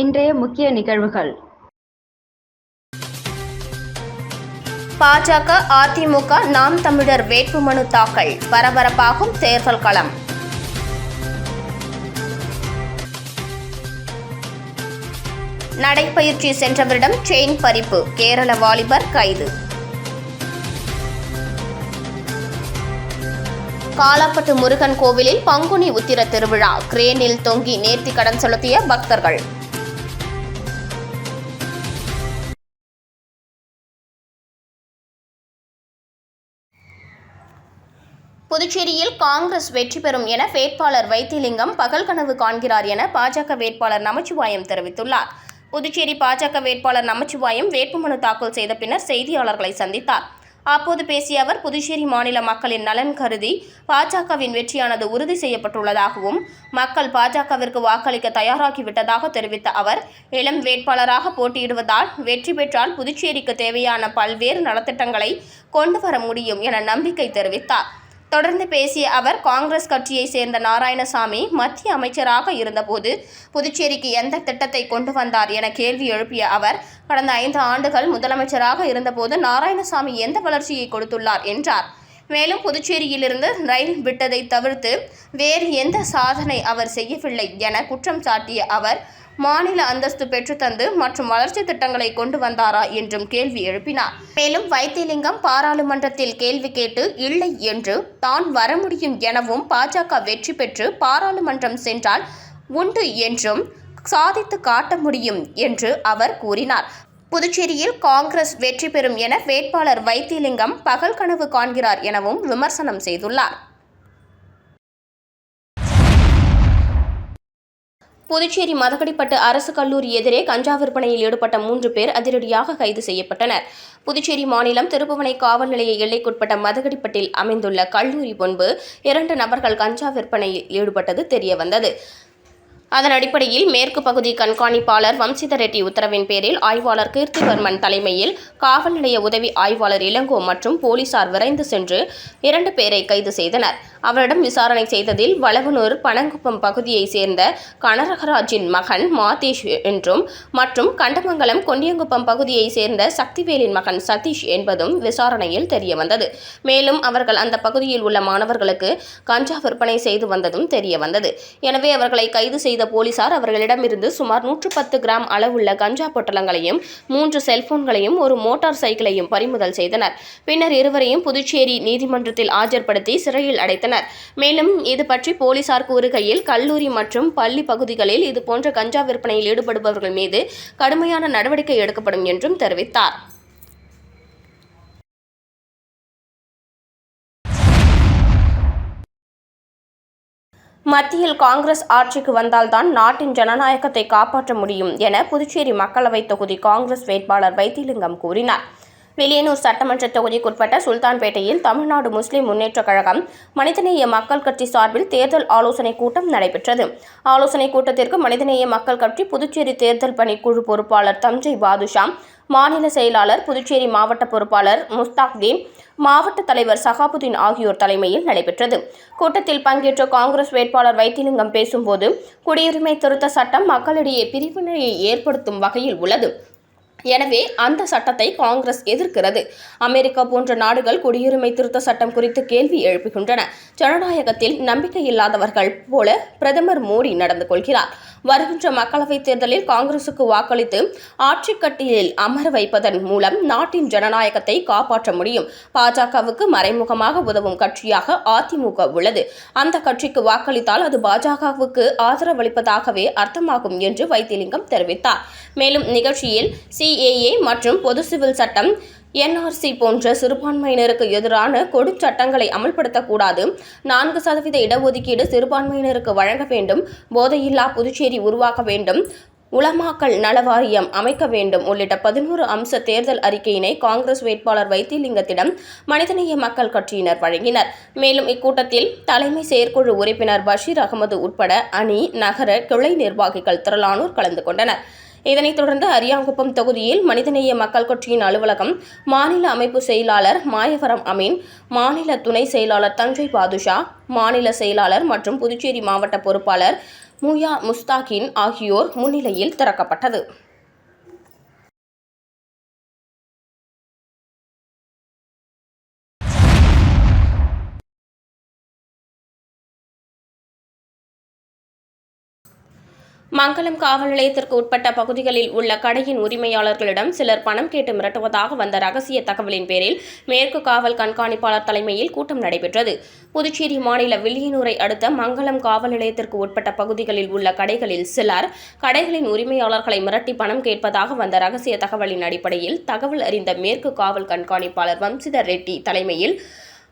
இன்றைய முக்கிய நிகழ்வுகள். பாஜக அதிமுக நாம் தமிழர் வேட்புமனு தாக்கல் பரபரப்பாகும் தேர்தல் களம். நடைப்பயிற்சி சென்றவரிடம் செயின் பறிப்பு கேரள வாலிபர் கைது. காலாப்பட்டு முருகன் கோவிலில் பங்குனி உத்திர திருவிழா கிரேனில் தொங்கி நேர்த்தி கடன் செலுத்திய பக்தர்கள். புதுச்சேரியில் காங்கிரஸ் வெற்றி பெறும் என வேட்பாளர் வைத்திலிங்கம் பகல் கனவு காண்கிறார் என பாஜக வேட்பாளர் நமச்சிவாயம் தெரிவித்துள்ளார். புதுச்சேரி பாஜக வேட்பாளர் நமச்சிவாயம் வேட்புமனு தாக்கல் செய்த பின்னர் செய்தியாளர்களை சந்தித்தார். அப்போது பேசிய அவர் புதுச்சேரி மாநில மக்களின் நலன் கருதி பாஜகவின் வெற்றியானது உறுதி செய்யப்பட்டுள்ளதாகவும் மக்கள் பாஜகவிற்கு வாக்களிக்க தயாராகிவிட்டதாக தெரிவித்த அவர் இளம் வேட்பாளராக போட்டியிடுவதால் வெற்றி பெற்றால் புதுச்சேரிக்கு தேவையான பல்வேறு நலத்திட்டங்களை கொண்டு வர முடியும் என நம்பிக்கை தெரிவித்தார். தொடர்ந்து பேசிய அவர் காங்கிரஸ் கட்சியை சேர்ந்த நாராயணசாமி மத்திய அமைச்சராக இருந்தபோது புதுச்சேரிக்கு எந்த திட்டத்தை கொண்டு வந்தார் என கேள்வி எழுப்பிய அவர் கடந்த ஐந்து ஆண்டுகள் முதலமைச்சராக இருந்தபோது நாராயணசாமி எந்த வளர்ச்சியை கொடுத்துள்ளார் என்றார். மேலும் புதுச்சேரியிலிருந்து ரயில் விட்டதை தவிர்த்து வேறு எந்த சாதனை அவர் செய்யவில்லை என குற்றம் சாட்டிய அவர் மாநில அந்தஸ்து பெற்றுத்தந்து மற்றும் வளர்ச்சி திட்டங்களை கொண்டு வந்தாரா என்றும் கேள்வி எழுப்பினார். மேலும் வைத்திலிங்கம் பாராளுமன்றத்தில் கேள்வி கேட்டு இல்லை என்று தான் வர முடியும் எனவும் பாஜக வெற்றி பெற்று பாராளுமன்றம் சென்றால் உண்டு என்றும் சாதித்து காட்ட முடியும் என்று அவர் கூறினார். புதுச்சேரியில் காங்கிரஸ் வெற்றி பெறும் என வேட்பாளர் வைத்திலிங்கம் பகல் கனவு காண்கிறார் எனவும் விமர்சனம் செய்துள்ளார். புதுச்சேரி மதகடிப்பட்டு அரசு கல்லூரி எதிரே கஞ்சா விற்பனையில் ஈடுபட்ட மூன்று பேர் அதிரடியாக கைது செய்யப்பட்டனர். புதுச்சேரி மாநிலம் திருப்புவனை காவல் நிலைய எல்லைக்குட்பட்ட மதகடிப்பட்டில் அமைந்துள்ள கல்லூரி முன்பு இரண்டு நபர்கள் கஞ்சா விற்பனையில் ஈடுபட்டது தெரியவந்தது. அதன் அடிப்படையில் மேற்கு பகுதி கண்காணிப்பாளர் வம்சித ரெட்டி உத்தரவின் பேரில் ஆய்வாளர் கீர்த்திவர்மன் தலைமையில் காவல் நிலைய உதவி ஆய்வாளர் இளங்கோ மற்றும் போலீசார் விரைந்து சென்று இரண்டு பேரை கைது செய்தனர். அவரிடம் விசாரணை செய்ததில் வளவனூர் பனங்குப்பம் பகுதியைச் சேர்ந்த கனரகராஜின் மகன் மாதேஷ் என்றும் மற்றும் கண்டமங்கலம் கொண்டியங்குப்பம் பகுதியைச் சேர்ந்த சக்திவேலின் மகன் சதீஷ் என்பதும் விசாரணையில் தெரியவந்தது. மேலும் அவர்கள் அந்த பகுதியில் உள்ள மாணவர்களுக்கு கஞ்சா விற்பனை செய்து வந்ததும் தெரியவந்தது. எனவே அவர்களை கைது செய்த போலீசார் அவர்களிடமிருந்து சுமார் நூற்று பத்து கிராம் அளவுள்ள கஞ்சா பொட்டலங்களையும் மூன்று செல்போன்களையும் ஒரு மோட்டார் சைக்கிளையும் பறிமுதல் செய்தனர். பின்னர் இருவரையும் புதுச்சேரி நீதிமன்றத்தில் ஆஜர்படுத்தி சிறையில் அடைத்தனர். மேலும் இது பற்றி போலீசார் கூறுகையில் கல்லூரி மற்றும் பள்ளி பகுதிகளில் இதுபோன்ற கஞ்சா விற்பனையில் ஈடுபடுபவர்கள் மீது கடுமையான நடவடிக்கை எடுக்கப்படும் என்றும் தெரிவித்தார். மத்தியில் காங்கிரஸ் ஆட்சிக்கு வந்தால்தான் நாட்டின் ஜனநாயகத்தை காப்பாற்ற முடியும் என புதுச்சேரி மக்களவைத் தொகுதி காங்கிரஸ் வேட்பாளர் வைத்திலிங்கம் கூறினார். வில்லியனூர் சட்டமன்ற தொகுதிக்குட்பட்ட சுல்தான்பேட்டையில் தமிழ்நாடு முஸ்லிம் முன்னேற்றக் கழகம் மனிதநேய மக்கள் கட்சி சார்பில் தேர்தல் ஆலோசனைக் கூட்டம் நடைபெற்றது. ஆலோசனைக் கூட்டத்திற்கு மனிதநேய மக்கள் கட்சி புதுச்சேரி தேர்தல் பணிக்குழு பொறுப்பாளர் தஞ்சை பாதுஷா மாநில செயலாளர் புதுச்சேரி மாவட்ட பொறுப்பாளர் முஸ்தாக்தீன் மாவட்ட தலைவர் சகாபுதீன் ஆகியோர் தலைமையில் நடைபெற்றது. கூட்டத்தில் பங்கேற்ற காங்கிரஸ் வேட்பாளர் வைத்திலிங்கம் பேசும்போது குடியுரிமை திருத்த சட்டம் மக்களிடையே பிரிவினையை ஏற்படுத்தும் வகையில் உள்ளது. எனவே அந்த சட்டத்தை காங்கிரஸ் எதிர்க்கிறது. அமெரிக்கா போன்ற நாடுகள் குடியுரிமை திருத்த சட்டம் குறித்து கேள்வி எழுப்புகின்றன. ஜனநாயகத்தில் நம்பிக்கை இல்லாதவர்கள் போல பிரதமர் மோடி நடந்து கொள்கிறார். வருகின்ற மக்களவைத் தேர்தலில் காங்கிரசுக்கு வாக்களித்து ஆட்சிக்கட்டியில் கட்டிலில் அமர வைப்பதன் மூலம் நாட்டின் ஜனநாயகத்தை காப்பாற்ற முடியும். பாஜகவுக்கு மறைமுகமாக உதவும் கட்சியாக அதிமுக உள்ளது. அந்த கட்சிக்கு வாக்களித்தால் அது பாஜகவுக்கு ஆதரவளிப்பதாகவே அர்த்தமாகும் என்று வைத்திலிங்கம் தெரிவித்தார். மேலும் நிகழ்ச்சியில் சிஏஏ மற்றும் பொது சிவில் சட்டம் என்ஆர்சி போன்ற சிறுபான்மையினருக்கு எதிரான கொடுச் சட்டங்களை அமல்படுத்தக்கூடாது. நான்கு சதவீத இடஒதுக்கீடு சிறுபான்மையினருக்கு வழங்க வேண்டும். போதையில்லா புதுச்சேரி உருவாக்க வேண்டும். உலமாக்கல் நலவாரியம் அமைக்க வேண்டும். உள்ளிட்ட பதினோரு அம்ச தேர்தல் அறிக்கையினை காங்கிரஸ் வேட்பாளர் வைத்திலிங்கத்திடம் மனிதநேய மக்கள் கட்சியினர் வழங்கினர். மேலும் இக்கூட்டத்தில் தலைமை செயற்குழு உறுப்பினர் பஷீர் அகமது உட்பட அணி நகர கிளை நிர்வாகிகள் திரளானோர் கலந்து கொண்டனர். இதனைத் தொடர்ந்து அரியாங்குப்பம் தொகுதியில் மனிதநேய மக்கள் கட்சியின் அலுவலகம் மாநில அமைப்பு செயலாளர் மாயவரம் அமீன் மாநில துணை செயலாளர் தஞ்சை பாதுஷா மாநில செயலாளர் மற்றும் புதுச்சேரி மாவட்ட பொறுப்பாளர் முயா முஸ்தாகின் ஆகியோர் முன்னிலையில் திறக்கப்பட்டது. மங்கலம் காவல் நிலையத்திற்கு உட்பட்ட பகுதிகளில் உள்ள கடையின் உரிமையாளர்களிடம் சிலர் பணம் கேட்டு மிரட்டுவதாக வந்த ரகசிய தகவலின் பேரில் மேற்கு காவல் கண்காணிப்பாளர் தலைமையில் கூட்டம் நடைபெற்றது. புதுச்சேரி மாநில வில்லியனூரை அடுத்த மங்கலம் காவல் நிலையத்திற்கு உட்பட்ட பகுதிகளில் உள்ள கடைகளில் சிலர் கடைகளின் உரிமையாளர்களை மிரட்டி பணம் கேட்பதாக வந்த ரகசிய தகவலின் அடிப்படையில் தகவல் அறிந்த மேற்கு காவல் கண்காணிப்பாளர் வம்சிதர் ரெட்டி தலைமையில்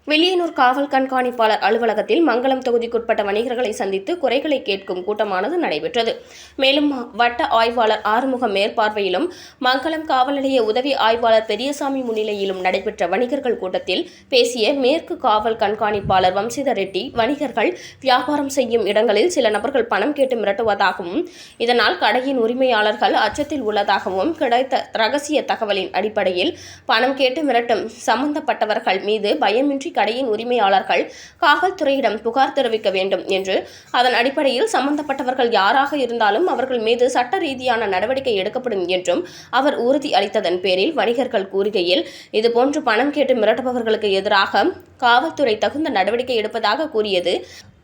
வில்லியனூர் காவல் கண்காணிப்பாளர் அலுவலகத்தில் மங்களம் தொகுதிக்குட்பட்ட வணிகர்களை சந்தித்து குறைகளை கேட்கும் கூட்டமானது நடைபெற்றது. மேலும் வட்ட ஆய்வாளர் ஆறுமுகம் மேற்பார்வையிலும் மங்களம் காவல் நிலைய உதவி ஆய்வாளர் பெரியசாமி முன்னிலையிலும் நடைபெற்ற வணிகர்கள் கூட்டத்தில் பேசிய மேற்கு காவல் கண்காணிப்பாளர் வம்சித ரெட்டி வணிகர்கள் வியாபாரம் செய்யும் இடங்களில் சில நபர்கள் பணம் கேட்டு மிரட்டுவதாகவும் இதனால் கடையின் உரிமையாளர்கள் அச்சத்தில் உள்ளதாகவும் கிடைத்த ரகசிய தகவலின் அடிப்படையில் பணம் கேட்டு மிரட்டும் சம்பந்தப்பட்டவர்கள் மீது பயமின்றி கடையின் உரிமையாளர்கள் காவல்துறையிடம் புகார் தெரிவிக்க வேண்டும் என்று. அதன் அடிப்படையில் சம்பந்தப்பட்டவர்கள் யாராக இருந்தாலும் அவர்கள் மீது சட்ட ரீதியான நடவடிக்கை எடுக்கப்படும் என்றும் அவர் உறுதி அளித்ததன் பேரில் வணிகர்கள் கூறுகையில் இதுபோன்று பணம் கேட்டு மிரட்டுபவர்களுக்கு எதிராக காவல்துறை தகுந்த நடவடிக்கை எடுப்பதாக கூறியது.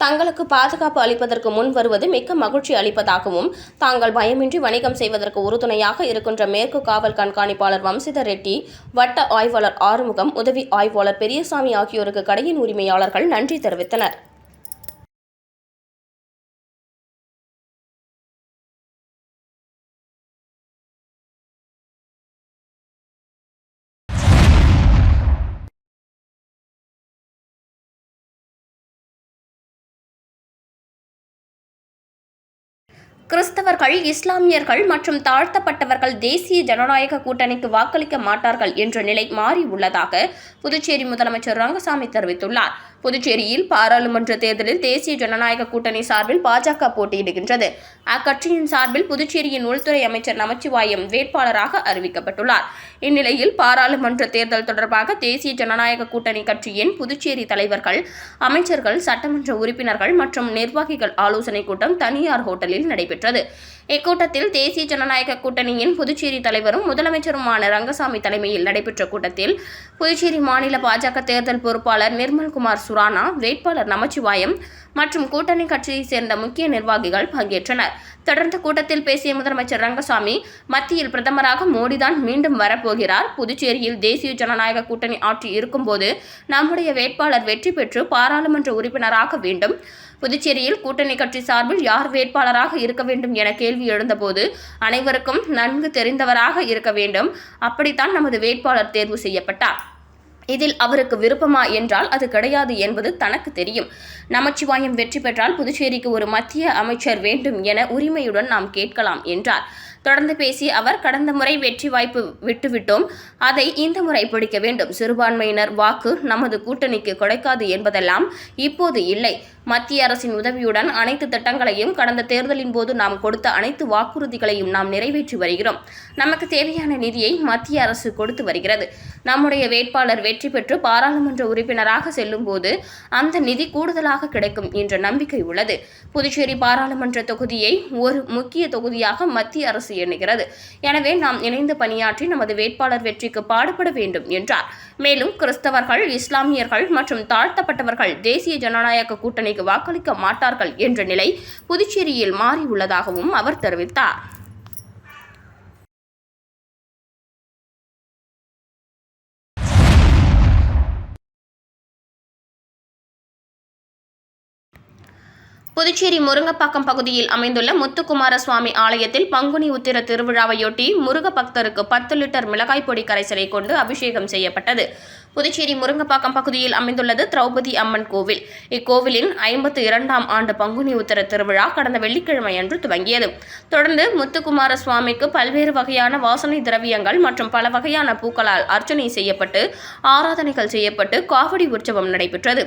தங்களுக்கு பாதுகாப்பு அளிப்பதற்கு முன் வருவது மிக்க மகிழ்ச்சி அளிப்பதாகவும் தாங்கள் பயமின்றி வணிகம் செய்வதற்கு உறுதுணையாக இருக்கின்ற மேற்கு காவல் கண்காணிப்பாளர் வம்சிதர் ரெட்டி வட்ட ஆய்வாளர் ஆறுமுகம் உதவி ஆய்வாளர் பெரியசாமி ஆகியோருக்கு கடையின் உரிமையாளர்கள் நன்றி தெரிவித்தனர். கிறிஸ்தவர்கள் இஸ்லாமியர்கள் மற்றும் தாழ்த்தப்பட்டவர்கள் தேசிய ஜனநாயக கூட்டணிக்கு வாக்களிக்க மாட்டார்கள் என்ற நிலை மாறி உள்ளதாக புதுச்சேரி முதலமைச்சர் ரங்கசாமி தெரிவித்துள்ளார். புதுச்சேரியில் பாராளுமன்ற தேர்தலில் தேசிய ஜனநாயக கூட்டணி சார்பில் பாஜக போட்டியிடுகின்றது. அக்கட்சியின் சார்பில் புதுச்சேரியின் உள்துறை அமைச்சர் நமச்சிவாயம் வேட்பாளராக அறிவிக்கப்பட்டுள்ளார். இந்நிலையில் பாராளுமன்ற தேர்தல் தொடர்பாக தேசிய ஜனநாயக கூட்டணி கட்சியின் புதுச்சேரி தலைவர்கள் அமைச்சர்கள் சட்டமன்ற உறுப்பினர்கள் மற்றும் நிர்வாகிகள் ஆலோசனைக் கூட்டம் தனியார் ஹோட்டலில் நடைபெற்றது. இக்கூட்டத்தில் தேசிய ஜனநாயக கூட்டணியின் புதுச்சேரி தலைவரும் முதலமைச்சருமான ரங்கசாமி தலைமையில் நடைபெற்ற கூட்டத்தில் புதுச்சேரி மாநில பாஜக தேர்தல் பொறுப்பாளர் நிர்மல்குமார் சுரானா வேட்பாளர் நமச்சிவாயம் மற்றும் கூட்டணி கட்சியைச் சேர்ந்த முக்கிய நிர்வாகிகள் பங்கேற்றனர். தொடர்ந்து கூட்டத்தில் பேசிய முதலமைச்சர் ரங்கசாமி மத்தியில் பிரதமராக மோடிதான் மீண்டும் வரப்போகிறார். புதுச்சேரியில் தேசிய ஜனநாயக கூட்டணி ஆட்சி இருக்கும்போது நம்முடைய வேட்பாளர் வெற்றி பெற்று பாராளுமன்ற உறுப்பினராக வேண்டும். புதுச்சேரியில் கூட்டணி கட்சி சார்பில் யார் வேட்பாளராக இருக்க வேண்டும் என கேள்வி எழுந்தபோது அனைவருக்கும் நன்கு தெரிந்தவராக இருக்க வேண்டும். அப்படித்தான் நமது வேட்பாளர் தேர்வு செய்யப்பட்டார். இதில் அவருக்கு விருப்பமா என்றால் அது கிடையாது என்பது தனக்கு தெரியும். நமச்சிவாயம் வெற்றி பெற்றால் புதுச்சேரிக்கு ஒரு மத்திய அமைச்சர் வேண்டும் என உரிமையுடன் நாம் கேட்கலாம் என்றார். தொடர்ந்து பேசிய அவர் கடந்த முறை வெற்றி வாய்ப்பு விட்டுவிட்டோம். அதை இந்த முறை பிடிக்க வேண்டும். சிறுபான்மையினர் வாக்கு நமது கூட்டணிக்கு கிடைக்காது என்பதெல்லாம் இப்போது இல்லை. மத்திய அரசின் உதவியுடன் அனைத்து திட்டங்களையும் கடந்த தேர்தலின் போது நாம் கொடுத்த அனைத்து வாக்குறுதிகளையும் நாம் நிறைவேற்றி வருகிறோம். நமக்கு தேவையான நிதியை மத்திய அரசு கொடுத்து வருகிறது. நம்முடைய வேட்பாளர் வெற்றி பெற்று பாராளுமன்ற உறுப்பினராக செல்லும் போது அந்த நிதி கூடுதலாக கிடைக்கும் என்ற நம்பிக்கை உள்ளது. புதுச்சேரி பாராளுமன்ற தொகுதியை ஒரு முக்கிய தொகுதியாக மத்திய அரசு எண்ணுகிறது. எனவே நாம் இணைந்து பணியாற்றி நமது வேட்பாளர் வெற்றிக்கு பாடுபட வேண்டும் என்றார். மேலும் கிறிஸ்தவர்கள் இஸ்லாமியர்கள் மற்றும் தாழ்த்தப்பட்டவர்கள் தேசிய ஜனநாயக கூட்டணி கூட்டணிக்கு வாக்களிக்க மாட்டார்கள் என்ற நிலை புதுச்சேரியில் மாறியுள்ளதாகவும் அவர் தெரிவித்தார். புதுச்சேரி முருங்கப்பாக்கம் பகுதியில் அமைந்துள்ள முத்துக்குமார சுவாமி ஆலயத்தில் பங்குனி உத்திர திருவிழாவையொட்டி முருக பக்தருக்கு பத்து லிட்டர் மிளகாய் பொடி கரைசலை கொண்டு அபிஷேகம் செய்யப்பட்டது. புதுச்சேரி முருங்கப்பாக்கம் பகுதியில் அமைந்துள்ளது திரௌபதி அம்மன் கோவில். இக்கோவிலின் ஐம்பத்து இரண்டாம் ஆண்டு பங்குனி உத்திர திருவிழா கடந்த வெள்ளிக்கிழமை அன்று துவங்கியது. தொடர்ந்து முத்துக்குமார சுவாமிக்கு பல்வேறு வகையான வாசனை திரவியங்கள் மற்றும் பல வகையான பூக்களால் அர்ச்சனை செய்யப்பட்டு ஆராதனைகள் செய்யப்பட்டு காவடி உற்சவம் நடைபெற்றது.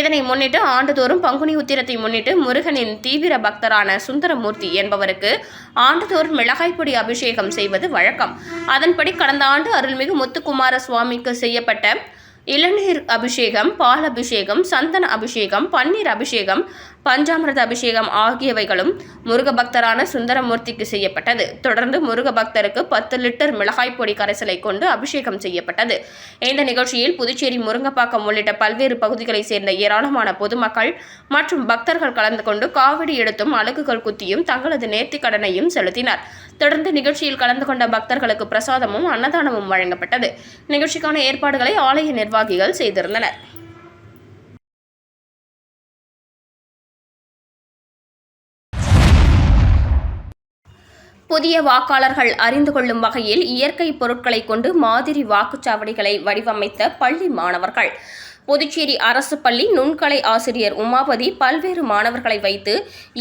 இதனை முன்னிட்டு ஆண்டுதோறும் பங்குனி உத்திரத்தை முன்னிட்டு முருகனின் தீவிர பக்தரான சுந்தரமூர்த்தி என்பவருக்கு ஆண்டுதோறும் மிளகாய் பொடி அபிஷேகம் செய்வது வழக்கம். அதன்படி கடந்த ஆண்டு அருள்மிகு முத்துக்குமார சுவாமிக்கு செய்யப்பட்ட இளநீர் அபிஷேகம் பால் அபிஷேகம் சந்தன அபிஷேகம் பன்னீர் அபிஷேகம் பஞ்சாமிரத அபிஷேகம் ஆகியவைகளும் முருக பக்தரான சுந்தரமூர்த்திக்கு செய்யப்பட்டது. தொடர்ந்து முருக பக்தருக்கு பத்து லிட்டர் மிளகாய் பொடி கரைசலை கொண்டு அபிஷேகம் செய்யப்பட்டது. இந்த நிகழ்ச்சியில் புதுச்சேரி முருங்கப்பாக்கம் உள்ளிட்ட பல்வேறு பகுதிகளைச் சேர்ந்த ஏராளமான பொதுமக்கள் மற்றும் பக்தர்கள் கலந்து கொண்டு காவடி எடுத்தும் அலகுகள் குத்தியும் தங்களது நேர்த்திக் கடனையும் செலுத்தினர். தொடர்ந்து நிகழ்ச்சியில் கலந்து கொண்ட பக்தர்களுக்கு பிரசாதமும் அன்னதானமும் வழங்கப்பட்டது. நிகழ்ச்சிக்கான ஏற்பாடுகளை ஆலய நிர்வாகிகள் செய்திருந்தனர். புதிய வாக்காளர்கள் அறிந்து கொள்ளும் வகையில் இயற்கை பொருட்களை கொண்டு மாதிரி வாக்குச்சாவடிகளை வடிவமைத்த பள்ளி மாணவர்கள். புதுச்சேரி அரசு பள்ளி நுண்கலை ஆசிரியர் உமாபதி பல்வேறு மாணவர்களை வைத்து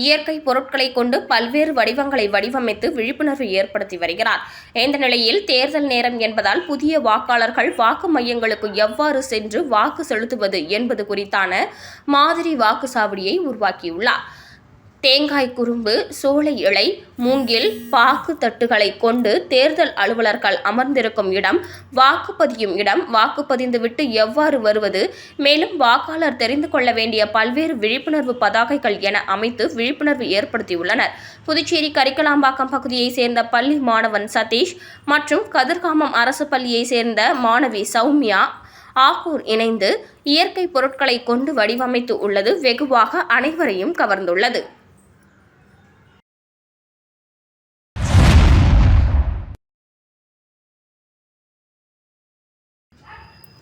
இயற்கை பொருட்களை கொண்டு பல்வேறு வடிவங்களை வடிவமைத்து விழிப்புணர்வு ஏற்படுத்தி வருகிறார். இந்த நிலையில் தேர்தல் நேரம் என்பதால் புதிய வாக்காளர்கள் வாக்கு மையங்களுக்கு எவ்வாறு சென்று வாக்கு செலுத்துவது என்பது குறித்தான மாதிரி வாக்குச்சாவடியை உருவாக்கியுள்ளார். தேங்காய் குறும்பு சோலை இலை மூங்கில் பாக்கு தட்டுகளை கொண்டு தேர்தல் அலுவலர்கள் அமர்ந்திருக்கும் இடம் வாக்குப்பதியும் இடம். வாக்குப்பதிந்துவிட்டு எவ்வாறு வருவது? மேலும் வாக்காளர் தெரிந்து கொள்ள வேண்டிய பல்வேறு விழிப்புணர்வு பதாகைகள் என அமைத்து விழிப்புணர்வு ஏற்படுத்தியுள்ளனர். புதுச்சேரி கரிக்கலாம்பாக்கம் பகுதியைச் சேர்ந்த பள்ளி மாணவன் சதீஷ் மற்றும் கதிர்காமம் அரசு பள்ளியைச் சேர்ந்த மாணவி சௌமியா ஆகூர் இணைந்து இயற்கை பொருட்களை கொண்டு வடிவமைத்து உள்ளது. வெகுவாக அனைவரையும் கவர்ந்துள்ளது.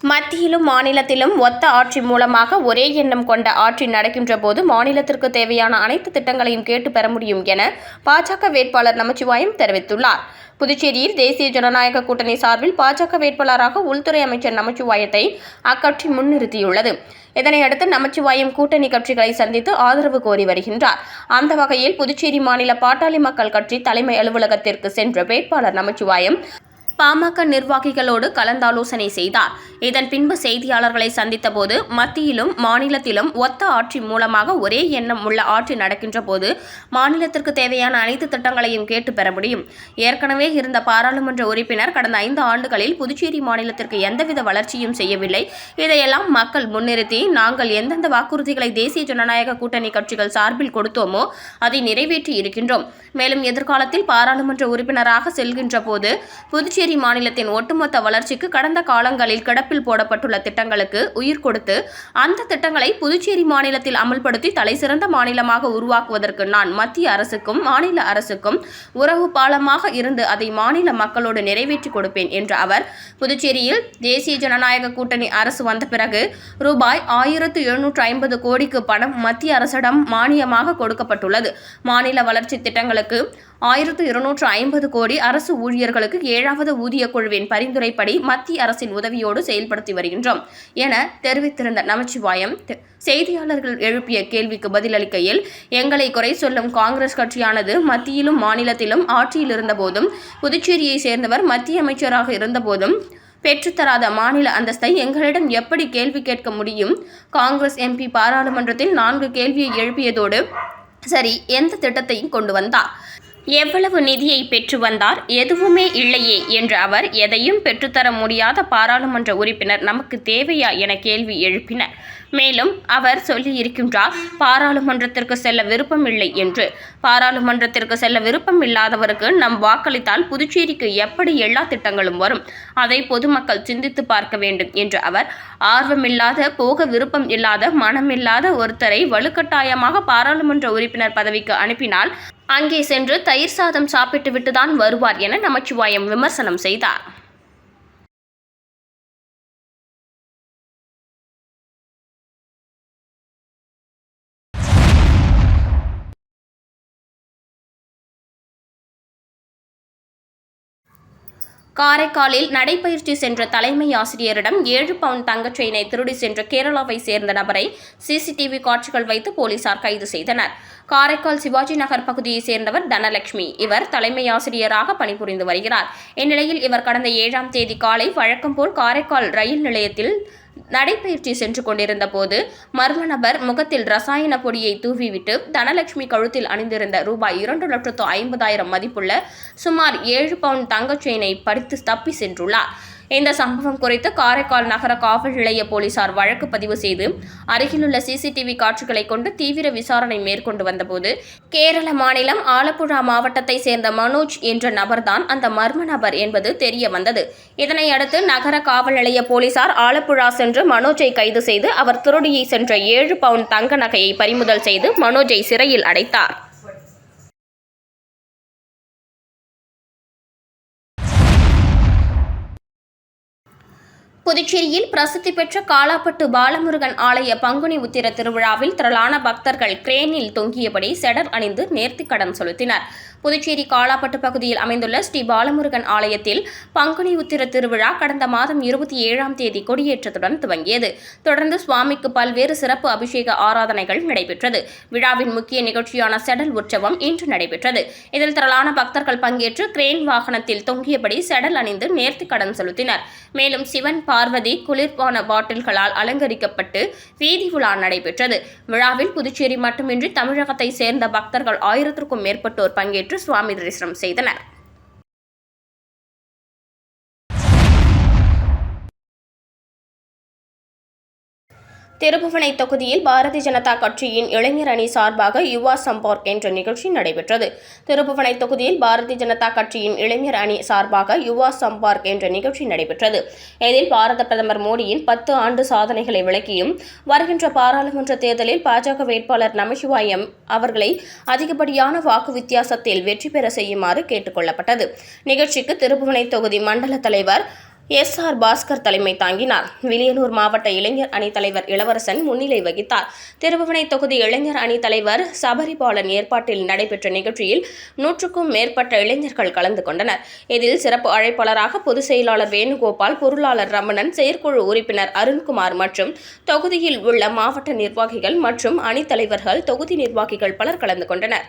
மத்தியிலும் மாநிலத்திலும் ஒத்த ஆட்சி மூலமாக ஒரே எண்ணம் கொண்ட ஆட்சி நடக்கின்ற போது மாநிலத்திற்கு தேவையான அனைத்து திட்டங்களையும் கேட்டு பெற முடியும் என பாஜக வேட்பாளர் நமச்சிவாயம் தெரிவித்துள்ளார். புதுச்சேரியில் தேசிய ஜனநாயக கூட்டணி சார்பில் பாஜக வேட்பாளராக உள்துறை அமைச்சர் நமச்சிவாயத்தை அக்கட்சி முன்னிறுத்தியுள்ளது. இதனையடுத்து நமச்சிவாயம் கூட்டணி கட்சிகளை சந்தித்து ஆதரவு கோரி வருகின்றார். அந்த வகையில் புதுச்சேரி மாநில பாட்டாளி மக்கள் கட்சி தலைமை அலுவலகத்திற்கு சென்ற வேட்பாளர் நமச்சிவாயம் பாமக நிர்வாகிகளோடு கலந்தாலோசனை செய்தார். இதன் பின்பு செய்தியாளர்களை சந்தித்தபோது மத்தியிலும் மாநிலத்திலும் ஒத்த ஆட்சி மூலமாக ஒரே எண்ணம் உள்ள ஆட்சி நடக்கின்ற போது மாநிலத்திற்கு தேவையான அனைத்து திட்டங்களையும் கேட்டு பெற முடியும். ஏற்கனவே இருந்த பாராளுமன்ற உறுப்பினர் கடந்த ஐந்து ஆண்டுகளில் புதுச்சேரி மாநிலத்திற்கு எந்தவித வளர்ச்சியும் செய்யவில்லை. இதையெல்லாம் மக்கள் முன்னிறுத்தி நாங்கள் எந்தெந்த வாக்குறுதிகளை தேசிய ஜனநாயக கூட்டணி கட்சிகள் சார்பில் கொடுத்தோமோ அதை நிறைவேற்றி இருக்கின்றோம். மேலும் எதிர்காலத்தில் பாராளுமன்ற உறுப்பினராக செல்கின்ற போது புதுச்சேரி புதுச்சேரி மாநிலத்தின் ஒட்டுமொத்த வளர்ச்சிக்கு கடந்த காலங்களில் கிடப்பில் போடப்பட்டுள்ள திட்டங்களுக்கு உயிர் கொடுத்து அந்த திட்டங்களை புதுச்சேரி மாநிலத்தில் அமல்படுத்தி தலைசிறந்த மாநிலமாக உருவாக்குவதற்கு நான் மத்திய அரசுக்கும் மாநில அரசுக்கும் உறவு பாலமாக இருந்து அதை மாநில மக்களோடு நிறைவேற்றி கொடுப்பேன் என்ற அவர் புதுச்சேரியில் தேசிய ஜனநாயக கூட்டணி அரசு வந்த பிறகு ரூபாய் ஆயிரத்து எழுநூற்று ஐம்பது கோடிக்கு பணம் மத்திய அரசிடம் மானியமாக கொடுக்கப்பட்டுள்ளது. மாநில வளர்ச்சி திட்டங்களுக்கு ஆயிரத்து இருநூற்று ஐம்பது கோடி அரசு ஊழியர்களுக்கு ஏழாவது ஊதிய குழுவின் பரிந்துரைப்படி மத்திய அரசின் உதவியோடு செயல்படுத்தி வருகின்றோம் என தெரிவித்திருந்த நமச்சிவாயம் செய்தியாளர்கள் எழுப்பிய கேள்விக்கு பதிலளிக்கையில் எங்களை குறை சொல்லும் காங்கிரஸ் கட்சியானது மத்தியிலும் மாநிலத்திலும் ஆட்சியில் இருந்தபோதும் புதுச்சேரியை சேர்ந்தவர் மத்திய அமைச்சராக இருந்தபோதும் பெற்றுத்தராத மாநில அந்தஸ்தை எங்களிடம் எப்படி கேள்வி கேட்க முடியும்? காங்கிரஸ் எம்பி பாராளுமன்றத்தில் நான்கு கேள்வியை எழுப்பியதோடு சரி எந்த திட்டத்தையும் கொண்டு வந்தார்? எவ்வளவு நிதியை பெற்று வந்தார் எதுவுமே இல்லையே என்று அவர் எதையும் பெற்றுத்தர முடியாத பாராளுமன்ற உறுப்பினர் நமக்கு தேவையா என கேள்வி எழுப்பினர். மேலும் அவர் சொல்லியிருக்கின்றார் பாராளுமன்றத்திற்கு செல்ல விருப்பமில்லை என்று. பாராளுமன்றத்திற்கு செல்ல விருப்பம் இல்லாதவருக்கு நம் வாக்களித்தால் புதுச்சேரிக்கு எப்படி எல்லா திட்டங்களும் வரும்? அதை பொதுமக்கள் சிந்தித்து பார்க்க வேண்டும் என்று அவர் ஆர்வமில்லாத போக விருப்பம் இல்லாத மனமில்லாத ஒருத்தரை வலுக்கட்டாயமாக பாராளுமன்ற உறுப்பினர் பதவிக்கு அனுப்பினால் அங்கே சென்று தயிர் சாதம் சாப்பிட்டு விட்டுதான் வருவார் என நமச்சிவாயம் விமர்சனம் செய்தார். காரைக்காலில் நடைபயிற்சி சென்ற தலைமை ஆசிரியரிடம் ஏழு பவுன் தங்கச் செயினை திருடி சென்ற கேரளாவை சேர்ந்த நபரை சிசிடிவி காட்சிகள் வைத்து போலீசார் கைது செய்தனர். காரைக்கால் சிவாஜி நகர் பகுதியைச் சேர்ந்தவர் தனலட்சுமி. இவர் தலைமை ஆசிரியராக பணிபுரிந்து வருகிறார். இந்நிலையில் இவர் கடந்த ஏழாம் தேதி காலை வழக்கம் போல் காரைக்கால் ரயில் நிலையத்தில் நடைபயிற்சி சென்று கொண்டிருந்த போது மர்ம நபர் முகத்தில் ரசாயன பொடியை தூவிவிட்டு தனலட்சுமி கழுத்தில் அணிந்திருந்த ரூபாய் இரண்டு லட்சத்து ஐம்பதாயிரம் மதிப்புள்ள சுமார் ஏழு பவுண்ட் தங்கச் செயினை படித்து தப்பி சென்றுள்ளார். இந்த சம்பவம் குறித்து காரைக்கால் நகர காவல் நிலைய போலீசார் வழக்கு பதிவு செய்து அருகிலுள்ள சிசிடிவி காட்சிகளை கொண்டு தீவிர விசாரணை மேற்கொண்டு வந்தபோது கேரள மாநிலம் ஆலப்புழா மாவட்டத்தை சேர்ந்த மனோஜ் என்ற நபர்தான் அந்த மர்ம நபர் என்பது தெரிய வந்தது. இதனை அடுத்து நகர காவல் நிலைய போலீசார் ஆலப்புழா சென்று மனோஜை கைது செய்து அவர் திருடியை சென்ற ஏழு பவுன் தங்க நகையை பறிமுதல் செய்து மனோஜை சிறையில் அடைத்தார். புதுச்சேரியில் பிரசித்தி பெற்ற காலாப்பட்டு பாலமுருகன் ஆலய பங்குனி உத்திர திருவிழாவில் திரளான பக்தர்கள் கிரேனில் தொங்கியபடி செடர் அணிந்து நேர்த்திக்கடன் செலுத்தினர். புதுச்சேரி காலாப்பட்டு பகுதியில் அமைந்துள்ள ஸ்ரீ பாலமுருகன் ஆலயத்தில் பங்குனி உத்திர திருவிழா கடந்த மாதம் இருபத்தி ஏழாம் தேதி கொடியேற்றத்துடன் துவங்கியது. தொடர்ந்து சுவாமிக்கு பல்வேறு சிறப்பு அபிஷேக ஆராதனைகள் நடைபெற்றது. விழாவின் முக்கிய நிகழ்ச்சியான செடல் உற்சவம் இன்று நடைபெற்றது. இதில் திரளான பக்தர்கள் பங்கேற்று கிரேன் வாகனத்தில் தொங்கியபடி செடல் அணிந்து நேர்த்திக்கடன் செலுத்தினர். மேலும் சிவன் பார்வதி குளிர்பான பாட்டில்களால் அலங்கரிக்கப்பட்டு வீதி விழா நடைபெற்றது. விழாவில் புதுச்சேரி மட்டுமின்றி தமிழகத்தை சேர்ந்த பக்தர்கள் ஆயிரத்திற்கும் மேற்பட்டோர் பங்கேற்று சுவாமி தரிசனம் செய்தனர். திருபுவனை தொகுதியில் பாரதிய ஜனதா கட்சியின் இளைஞர் அணி சார்பாக யுவா சம்பார்க் என்ற நிகழ்ச்சி நடைபெற்றது. திருபுவனை தொகுதியில் பாரதிய ஜனதா கட்சியின் இளைஞர் அணி சார்பாக யுவா சம்பார்க் என்ற நிகழ்ச்சி நடைபெற்றது. இதில் பாரத பிரதமர் மோடியின் பத்து ஆண்டு சாதனைகளை விளக்கியும் வருகின்ற பாராளுமன்ற தேர்தலில் பாஜக வேட்பாளர் நமசிவாயம் அவர்களை அதிகப்படியான வாக்கு வித்தியாசத்தில் வெற்றி பெற செய்யுமாறு கேட்டுக் கொள்ளப்பட்டது. நிகழ்ச்சிக்கு திருபுவனை தொகுதி மண்டல தலைவர் எஸ் ஆர் பாஸ்கர் தலைமை தாங்கினார். வில்லியனூர் மாவட்ட இளைஞர் அணித் தலைவர் இளவரசன் முன்னிலை வகித்தார். திருபுவனை தொகுதி இளைஞர் அணித் தலைவர் சபரிபாலன் ஏற்பாட்டில் நடைபெற்ற நிகழ்ச்சியில் நூற்றுக்கும் மேற்பட்ட இளைஞர்கள் கலந்து கொண்டனர். இதில் சிறப்பு அழைப்பாளராக பொதுச் செயலாளர் வேணுகோபால் பொருளாளர் ரமணன் செயற்குழு உறுப்பினர் அருண்குமார் மற்றும் தொகுதியில் உள்ள மாவட்ட நிர்வாகிகள் மற்றும் அணித் தலைவர்கள் தொகுதி நிர்வாகிகள் பலர் கலந்து கொண்டனர்.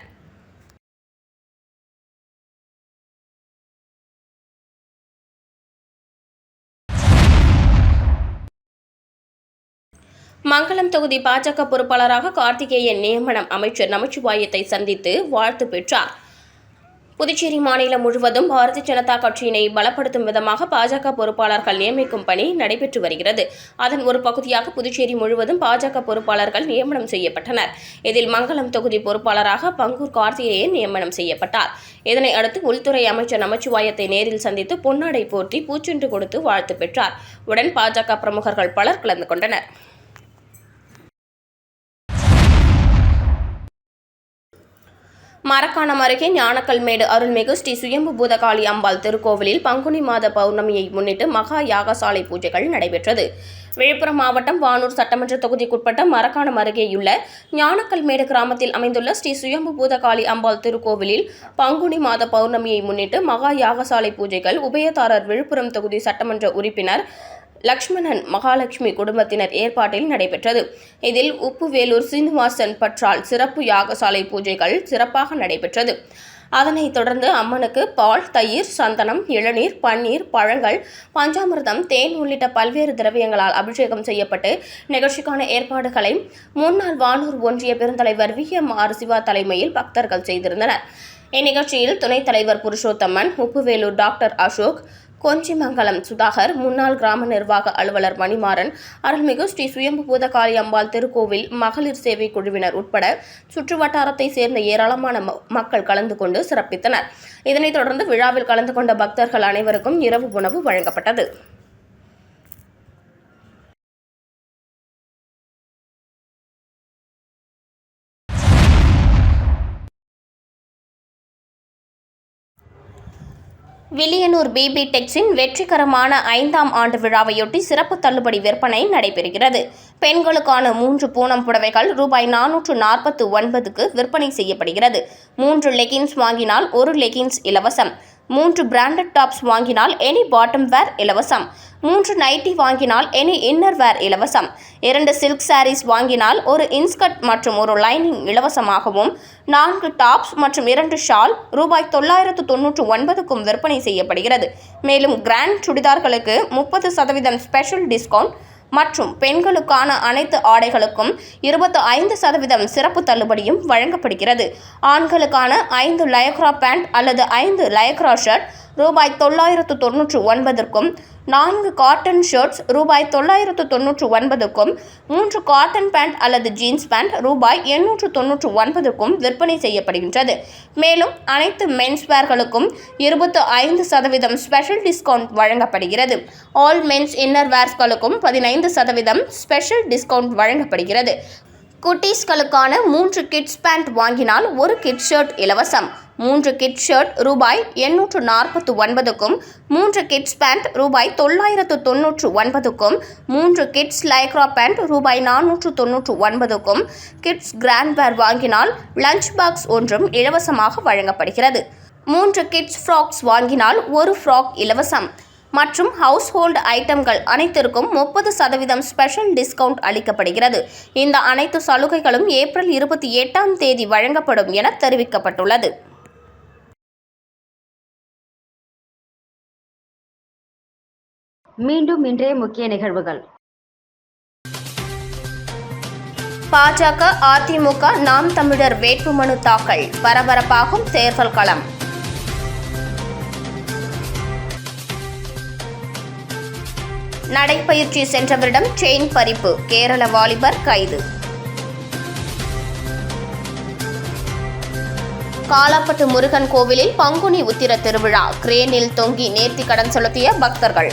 மங்களம் தொகுதி பாஜக பொறுப்பாளராக கார்த்திகேயன் நியமனம். அமைச்சர் நமச்சிவாயத்தை சந்தித்து வாழ்த்து பெற்றார். புதுச்சேரி மாநிலம் முழுவதும் பாரதிய ஜனதா கட்சியினை பலப்படுத்தும் விதமாக பாஜக பொறுப்பாளர்கள் நியமிக்கும் பணி நடைபெற்று வருகிறது. அதன் ஒரு பகுதியாக புதுச்சேரி முழுவதும் பாஜக பொறுப்பாளர்கள் நியமனம் செய்யப்பட்டனர். இதில் மங்களம் தொகுதி பொறுப்பாளராக பங்கூர் கார்த்திகேயன் நியமனம் செய்யப்பட்டார். இதனை அடுத்து உள்துறை அமைச்சர் நமச்சிவாயத்தை நேரில் சந்தித்து பொன்னாடை போர்த்தி பூச்செண்டு கொடுத்து வாழ்த்து பெற்றார். உடன் பாஜக பிரமுகர்கள் பலர் கலந்து கொண்டனர். மரக்காணம் அருகே ஞானக்கல்மேடு அருள்மிகு ஸ்ரீ சுயம்பு பூதகாளி அம்பாள் திருக்கோவிலில் பங்குனி மாத பௌர்ணமியை முன்னிட்டு மகா யாகசாலை பூஜைகள் நடைபெற்றது. விழுப்புரம் மாவட்டம் வானூர் சட்டமன்ற தொகுதிக்குட்பட்ட மரக்காணம் அருகேயுள்ள ஞானக்கல்மேடு கிராமத்தில் அமைந்துள்ள ஸ்ரீ சுயம்பு பூதகாளி அம்பாள் திருக்கோவிலில் பங்குனி மாத பௌர்ணமியை முன்னிட்டு மகா யாகசாலை பூஜைகள் உபயதாரர் விழுப்புரம் தொகுதி சட்டமன்ற உறுப்பினர் லக்ஷ்மணன் மகாலட்சுமி குடும்பத்தினர் ஏற்பாட்டில் நடைபெற்றது. இதில் உப்புவேலூர் சீனிவாசன் பற்றால் சிறப்பு யாகசாலை பூஜைகள் சிறப்பாக நடைபெற்றது. அதனைத் தொடர்ந்து அம்மனுக்கு பால் தயிர் சந்தனம் இளநீர் பன்னீர் பழங்கள் பஞ்சாமிர்தம் தேன் உள்ளிட்ட பல்வேறு திரவியங்களால் அபிஷேகம் செய்யப்பட்டு நிகழ்ச்சிக்கான ஏற்பாடுகளை முன்னாள் வானூர் ஒன்றிய பெருந்தலைவர் வி. எம். ஆர். சிவா தலைமையில் பக்தர்கள் செய்திருந்தனர். இந்நிகழ்ச்சியில் துணைத் தலைவர் புருஷோத்தமன் உப்புவேலூர் டாக்டர் அசோக் கொஞ்சிமங்கலம் சுதாகர் முன்னாள் கிராம நிர்வாக அலுவலர் மணிமாறன் அருள்மிகு ஸ்ரீ சுயம்புபூத காளி அம்பாள் திருக்கோவில் மகளிர் சேவை குழுவினர் உட்பட சுற்று வட்டாரத்தை சேர்ந்த ஏராளமான ம- மக்கள் கலந்து கொண்டு சிறப்பித்தனர். இதனைத் தொடர்ந்து விழாவில் கலந்து கொண்ட பக்தர்கள் அனைவருக்கும் இரவு உணவு வழங்கப்பட்டது. வில்லியனூர் பிபி டெக்ஸின் வெற்றிகரமான ஐந்தாம் ஆண்டு விழாவையொட்டி சிறப்பு தள்ளுபடி விற்பனை நடைபெறுகிறது. பெண்களுக்கான மூன்று பூனம் புடவைகள் ரூபாய் நானூற்று நாற்பத்து ஒன்பதுக்கு விற்பனை செய்யப்படுகிறது. மூன்று லெகின்ஸ் வாங்கினால் ஒரு லெகின்ஸ் இலவசம். மூன்று பிராண்டட் டாப்ஸ் வாங்கினால் எனி பாட்டம் வேர் இலவசம். மூன்று நைட்டி வாங்கினால் எனி இன்னர் வேர் இலவசம். இரண்டு சில்க் சாரீஸ் வாங்கினால் ஒரு இன்ஸ்கர்ட் மற்றும் ஒரு லைனிங் இலவசமாகவும். நான்கு டாப்ஸ் மற்றும் இரண்டு ஷால் ரூபாய் தொள்ளாயிரத்து தொன்னூற்று ஒன்பதுக்கும் விற்பனை செய்யப்படுகிறது. மேலும் கிராண்ட் சுடிதார்களுக்கு முப்பது சதவீதம் ஸ்பெஷல் டிஸ்கவுண்ட் மற்றும் பெண்களுக்கான அனைத்து ஆடைகளுக்கும் இருபத்து ஐந்து சதவீதம் சிறப்பு தள்ளுபடியும் வழங்கப்படுகிறது. ஆண்களுக்கான ஐந்து லயக்ரா பேண்ட் அல்லது ஐந்து லயக்ரா ஷர்ட் ரூபாய் தொள்ளாயிரத்து தொன்னூற்று ஒன்பதற்கும் நான்கு காட்டன் ஷர்ட்ஸ் ரூபாய் தொள்ளாயிரத்து தொன்னூற்று ஒன்பதுக்கும் மூன்று காட்டன் பேண்ட் அல்லது ஜீன்ஸ் பேண்ட் ரூபாய் எண்ணூற்று தொன்னூற்று ஒன்பதுக்கும் விற்பனை செய்யப்படுகின்றது. மேலும் அனைத்து மென்ஸ்வேர்களுக்கும் இருபத்து ஐந்து சதவீதம் ஸ்பெஷல் டிஸ்கவுண்ட் வழங்கப்படுகிறது. ஆல் மென்ஸ் இன்னர் வேர்ஸ்களுக்கும் பதினைந்து சதவீதம் ஸ்பெஷல் டிஸ்கவுண்ட் வழங்கப்படுகிறது. குட்டீஸ்களுக்கான மூன்று கிட்ஸ் பேண்ட் வாங்கினால் ஒரு கிட் ஷர்ட் இலவசம். மூன்று கிட் ஷர்ட் ரூபாய் எண்ணூற்று நாற்பத்து ஒன்பதுக்கும் மூன்று கிட்ஸ் பேண்ட் ரூபாய் தொள்ளாயிரத்து தொன்னூற்று ஒன்பதுக்கும் மூன்று கிட்ஸ் லைக்ரா பேண்ட் ரூபாய் நானூற்று தொன்னூற்று ஒன்பதுக்கும் கிட்ஸ் கிராண்ட் பேர் வாங்கினால் லஞ்ச் பாக்ஸ் ஒன்றும் இலவசமாக வழங்கப்படுகிறது. மூன்று கிட்ஸ் ஃப்ராக்ஸ் வாங்கினால் ஒரு ஃப்ராக் இலவசம். மற்றும் ஹவுஸ் ஹோல்டு ஐட்டம்கள் அனைத்திற்கும் முப்பது சதவீதம் ஸ்பெஷல் டிஸ்கவுண்ட் அளிக்கப்படுகிறது. இந்த அனைத்து சலுகைகளும் ஏப்ரல் இருபத்தி எட்டாம் தேதி வழங்கப்படும் என தெரிவிக்கப்பட்டுள்ளது. மீண்டும் இன்றைய முக்கிய நிகழ்வுகள். பாஜக அதிமுக நாம் தமிழர் வேட்புமனு தாக்கல் பரபரப்பாகும் தேர்தல் களம். நடைப்பயிற்சி சென்றவரிடம் செயின் பறிப்பு கேரள வாலிபர் கைது. காலாப்பட்டு முருகன் கோவிலில் பங்குனி உத்திர திருவிழா கிரேனில் தொங்கி நேர்த்தி கடன் செலுத்திய பக்தர்கள்.